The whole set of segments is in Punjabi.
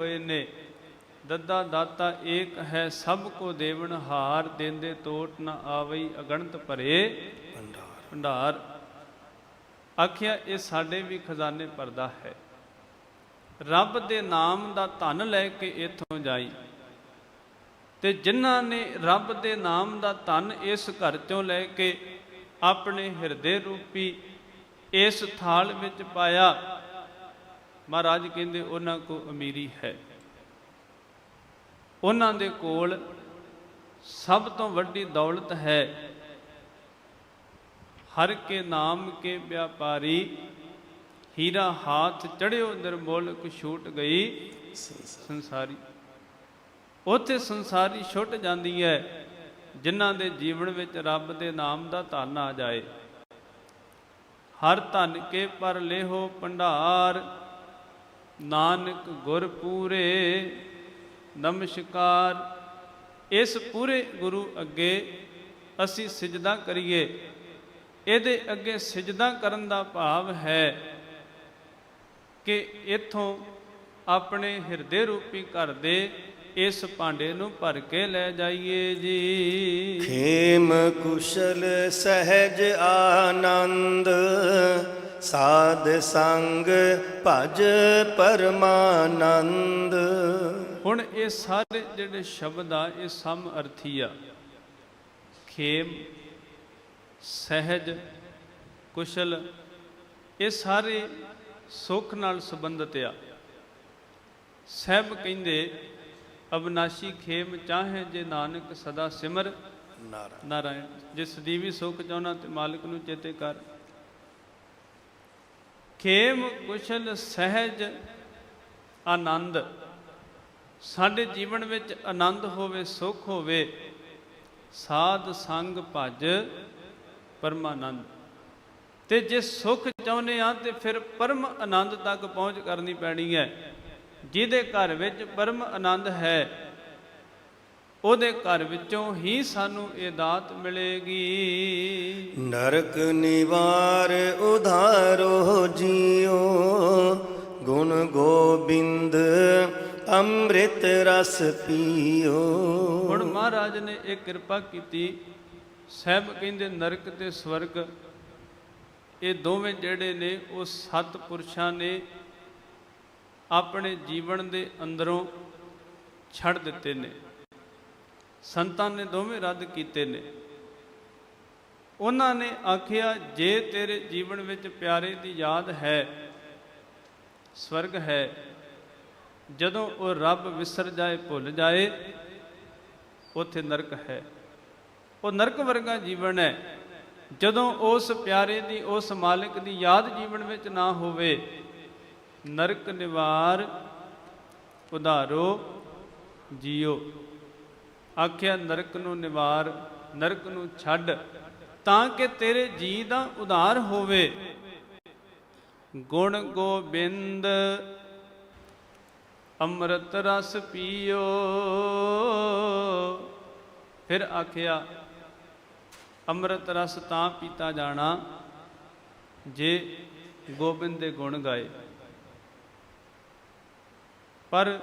ਹੋਏ ਨੇ। ਦੱਦਾ ਦਾਤਾ ਏਕ ਹੈ ਸਭ ਕੋ ਦੇਵਨ ਹਾਰ ਦੇਂਦੇ ਟੋਟ ਨ ਆਵਈ ਅਗਣਤ ਭਰੇ ਭੰਡਾਰ। ਭੰਡਾਰ। ਆਖਿਆ, ਇਹ ਸਾਡੇ ਵੀ ਖਜ਼ਾਨੇ ਭਰਦਾ ਹੈ। ਰੱਬ ਦੇ ਨਾਮ ਦਾ ਧਨ ਲੈ ਕੇ ਇਥੋਂ ਜਾਈ। ਤੇ ਜਿਨ੍ਹਾਂ ਨੇ ਰੱਬ ਦੇ ਨਾਮ ਦਾ ਧਨ ਇਸ ਘਰ ਚੋਂ ਲੈ ਕੇ ਆਪਣੇ ਹਿਰਦੇ ਰੂਪੀ ਇਸ ਥਾਲ ਵਿੱਚ ਪਾਇਆ ਮਹਾਰਾਜ ਕਹਿੰਦੇ ਉਹਨਾਂ ਕੋ ਅਮੀਰੀ ਹੈ। ਉਹਨਾਂ ਦੇ ਕੋਲ ਸਭ ਤੋਂ ਵੱਡੀ ਦੌਲਤ ਹੈ। ਹਰ ਕੇ ਨਾਮ ਕੇ ਵਿਆਪਾਰੀ ਹੀਰਾ ਹਾਥ ਚੜਿਓ ਨਿਰਮੋਲ ਛੂਟ ਗਈ। ਸੰਸਾਰੀ ਉਥੇ ਸੰਸਾਰੀ ਛੁੱਟ ਜਾਂਦੀ ਹੈ, ਜਿਨ੍ਹਾਂ ਦੇ ਜੀਵਨ ਵਿੱਚ ਰੱਬ ਦੇ ਨਾਮ ਦਾ ਧਨ ਆ ਜਾਏ। ਹਰ ਧਨ ਕੇ ਪਰ ਲੇਹੋ ਭੰਡਾਰ ਨਾਨਕ ਗੁਰ ਪੂਰੇ, ਨਮਸਕਾਰ। ਇਸ ਪੂਰੇ ਗੁਰੂ ਅੱਗੇ ਅਸੀਂ ਸਿਜਦਾ ਕਰੀਏ। ਇਹਦੇ ਅੱਗੇ ਸਿਜਦਾ ਕਰਨ ਦਾ ਭਾਵ ਹੈ ਕਿ ਇਥੋਂ ਆਪਣੇ ਹਿਰਦੇ ਰੂਪੀ ਘਰ ਦੇ ਇਸ ਭਾਂਡੇ ਨੂੰ ਭਰ ਕੇ ਲੈ ਜਾਈਏ ਜੀ। ਖੇਮ ਕੁਸ਼ਲ ਸਹਿਜ ਆਨੰਦ ਸਾਧ ਸੰਗ ਭਜ ਪਰਮਾਨੰਦ। ਹੁਣ ਇਹ ਸਾਰੇ ਜਿਹੜੇ ਸ਼ਬਦ ਆ ਇਹ ਸਮ ਅਰਥੀ ਆ। ਖੇਮ ਸਹਿਜ ਕੁਸ਼ਲ ਇਹ ਸਾਰੇ ਸੁੱਖ ਨਾਲ ਸੰਬੰਧਿਤ ਆ। ਸਹਿਬ ਕਹਿੰਦੇ ਅਬਨਾਸ਼ੀ ਖੇਮ ਚਾਹੇ ਜੇ ਨਾਨਕ ਸਦਾ ਸਿਮਰ। ਨਾਰਾਇਣ। ਨਾਰਾਇਣ ਜੇ ਸਦੀਵੀ ਸੁਖ ਚਾਹਣਾ ਤੇ ਮਾਲਕ ਨੂੰ ਚੇਤੇ ਕਰ। ਖੇਮ ਕੁਸ਼ਲ ਸਹਿਜ ਆਨੰਦ। ਸਾਡੇ ਜੀਵਨ ਵਿੱਚ ਆਨੰਦ ਹੋਵੇ, ਸੁਖ ਹੋਵੇ, ਸਾਧ ਸੰਗ ਭਜ ਪਰਮਾਨੰਦ। ਤੇ ਜੇ ਸੁਖ ਚਾਹੁੰਦੇ ਆ ਤੇ ਫਿਰ ਪਰਮ ਆਨੰਦ ਤੱਕ ਪਹੁੰਚ ਕਰਨੀ ਪੈਣੀ ਹੈ। ਜਿਹਦੇ ਘਰ ਵਿੱਚ ਪਰਮ ਆਨੰਦ ਹੈ ਉਹਦੇ ਘਰ ਵਿੱਚੋਂ ਹੀ ਸਾਨੂੰ ਇਹ ਦਾਤ ਮਿਲੇਗੀ। ਨਰਕ ਨਿਵਾਰ ਉਧਾਰੋ ਜੀਓ ਗੁਣ ਗੋਬਿੰਦ ਅੰਮ੍ਰਿਤ ਰਸ ਪੀਓ। ਹੁਣ ਮਹਾਰਾਜ ਨੇ ਇਹ ਕਿਰਪਾ ਕੀਤੀ ਸਹਿਬ ਕਹਿੰਦੇ ਨਰਕ ਤੇ ਸਵਰਗ ਇਹ ਦੋਵੇਂ ਜਿਹੜੇ ਨੇ ਉਹ ਸੱਤ ਪੁਰਸ਼ਾਂ ਨੇ ਆਪਣੇ ਜੀਵਨ ਦੇ ਅੰਦਰੋਂ ਛੱਡ ਦਿੱਤੇ ਨੇ। ਸੰਤਾਂ ਨੇ ਦੋਵੇਂ ਰੱਦ ਕੀਤੇ ਨੇ। ਉਹਨਾਂ ਨੇ ਆਖਿਆ, ਜੇ ਤੇਰੇ ਜੀਵਨ ਵਿੱਚ ਪਿਆਰੇ ਦੀ ਯਾਦ ਹੈ, ਸਵਰਗ ਹੈ, ਜਦੋਂ ਉਹ ਰੱਬ ਵਿਸਰ ਜਾਏ, ਭੁੱਲ ਜਾਏ, ਉੱਥੇ ਨਰਕ ਹੈ। ਉਹ ਨਰਕ ਵਰਗਾ ਜੀਵਨ ਹੈ। ਜਦੋਂ ਉਸ ਪਿਆਰੇ ਦੀ, ਉਸ ਮਾਲਕ ਦੀ ਯਾਦ ਜੀਵਨ ਵਿੱਚ ਨਾ ਹੋਵੇ, ਨਰਕ ਨਿਵਾਰ, ਉਧਾਰੋ, ਜੀਓ। ਆਖਿਆ, ਨਰਕ ਨੂੰ ਨਿਵਾਰ, ਨਰਕ ਨੂੰ ਛੱਡ, ਤਾਂ ਕਿ ਤੇਰੇ ਜੀ ਦਾ ਉਧਾਰ ਹੋਵੇ। ਗੁਣ ਗੋਬਿੰਦ, ਅੰਮ੍ਰਿਤ ਰਸ ਪੀਓ। ਫਿਰ ਆਖਿਆ, ਅੰਮ੍ਰਿਤ ਰਸ ਤਾਂ ਪੀਤਾ ਜਾਣਾ ਜੇ ਗੋਬਿੰਦ ਦੇ ਗੁਣ ਗਾਏ। ਪਰ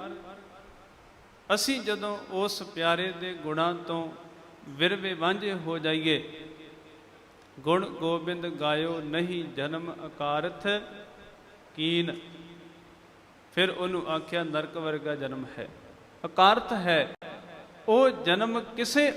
ਅਸੀਂ ਜਦੋਂ ਉਸ ਪਿਆਰੇ ਦੇ ਗੁਣਾਂ ਤੋਂ ਵਿਰਵੇ ਵਾਂਝੇ ਹੋ ਜਾਈਏ, ਗੁਣ ਗੋਬਿੰਦ ਗਾਇਓ ਨਹੀਂ ਜਨਮ ਅਕਾਰਥ ਕੀਨ। ਫਿਰ ਉਹਨੂੰ ਆਖਿਆ, ਨਰਕ ਵਰਗਾ ਜਨਮ ਹੈ। ਅਕਾਰਥ ਹੈ, ਉਹ ਜਨਮ ਕਿਸੇ